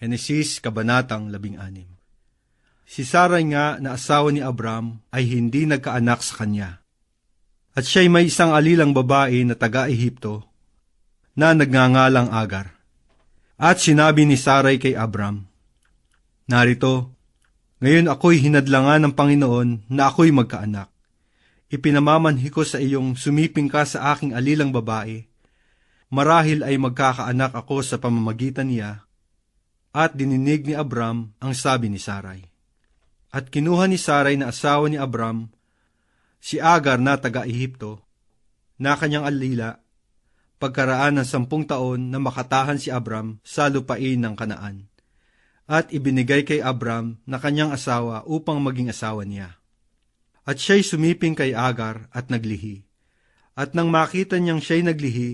Henesis Kabanatang 16 Si Sarai nga na asawa ni Abram ay hindi nagkaanak sa kanya. At siya'y may isang alilang babae na taga-Ehipto na nagngangalang Agar. At sinabi ni Sarai kay Abram, Narito, ngayon ako'y hinadlangan ng Panginoon na ako'y magkaanak. Ipinamamanhi ko sa iyong sumiping ka sa aking alilang babae. Marahil ay magkakaanak ako sa pamamagitan niya. At dininig ni Abram ang sabi ni Sarai. At kinuha ni Saray na asawa ni Abram, si Agar na taga-Ehipto, na kanyang alila, pagkaraan ng sampung taon na makatahan si Abram sa lupain ng Kanaan, at ibinigay kay Abram na kanyang asawa upang maging asawa niya. At siya'y sumiping kay Agar at naglihi. At nang makita niyang siya'y naglihi,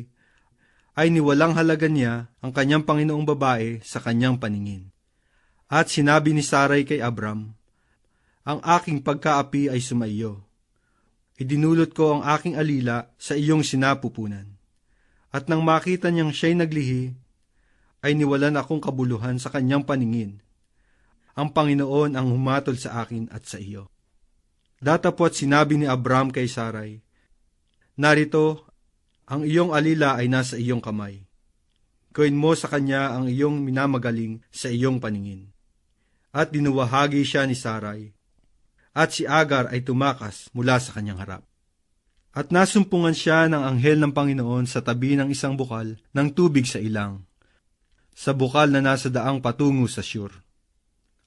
ay niwalang halaga niya ang kanyang Panginoong babae sa kanyang paningin. At sinabi ni Saray kay Abram, ang aking pagkaapi ay sumaiyo. Idinulot ko ang aking alila sa iyong sinapupunan. At nang makita niyang siya'y naglihi, ay niwalan akong kabuluhan sa kanyang paningin. Ang Panginoon ang humatol sa akin at sa iyo. Datapot sinabi ni Abram kay Saray, Narito, ang iyong alila ay nasa iyong kamay. Gawin mo sa kanya ang iyong minamagaling sa iyong paningin. At dinuwahagi siya ni Saray at si Agar ay tumakas mula sa kanyang harap. At nasumpungan siya ng anghel ng Panginoon sa tabi ng isang bukal ng tubig sa ilang, sa bukal na nasa daang patungo sa Shur.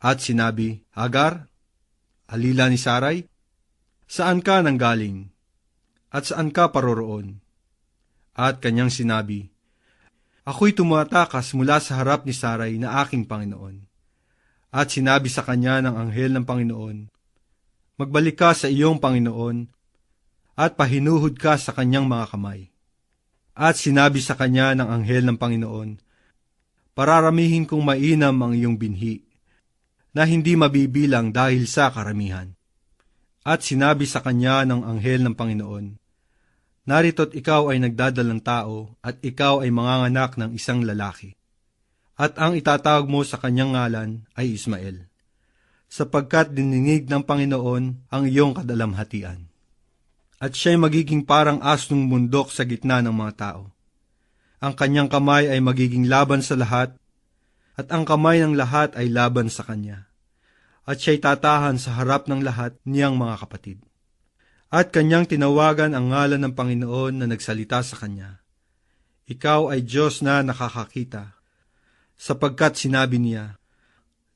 At sinabi, Agar, alila ni Saray, saan ka nanggaling? At saan ka paroroon? At kanyang sinabi, Ako'y tumatakas mula sa harap ni Saray na aking Panginoon. At sinabi sa kanya ng anghel ng Panginoon, Magbalik ka sa iyong Panginoon at pahinuhod ka sa kanyang mga kamay. At sinabi sa kanya ng anghel ng Panginoon, Pararamihin kong mainam ang iyong binhi, na hindi mabibilang dahil sa karamihan. At sinabi sa kanya ng anghel ng Panginoon, Narito't ikaw ay nagdadalang tao at ikaw ay manganganak ng isang lalaki. At ang itatawag mo sa kanyang ngalan ay Ismael sapagkat dininig ng Panginoon ang iyong kadalamhatian. At siya'y magiging parang asnong mundok sa gitna ng mga tao. Ang kanyang kamay ay magiging laban sa lahat, at ang kamay ng lahat ay laban sa kanya. At siya'y tatahan sa harap ng lahat niyang mga kapatid. At kanyang tinawagan ang ngalan ng Panginoon na nagsalita sa kanya. Ikaw ay Diyos na nakakakita, sapagkat sinabi niya,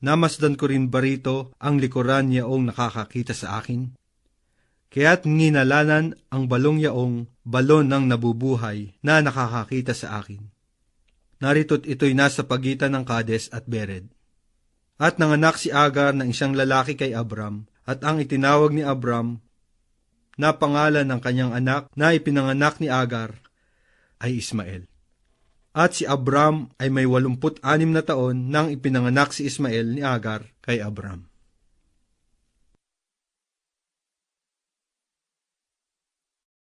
namasdan ko rin barito ang likuran yaong nakakakita sa akin. Kaya't nginalanan ang balong yaong balon ng nabubuhay na nakakakita sa akin. Narito't ito'y nasa pagitan ng Kades at Bered. At nanganak si Agar ng isang lalaki kay Abram, at ang itinawag ni Abram na pangalan ng kanyang anak na ipinanganak ni Agar ay Ismael. At si Abram ay may walumput anim na taon nang ipinanganak si Ismael ni Agar kay Abram.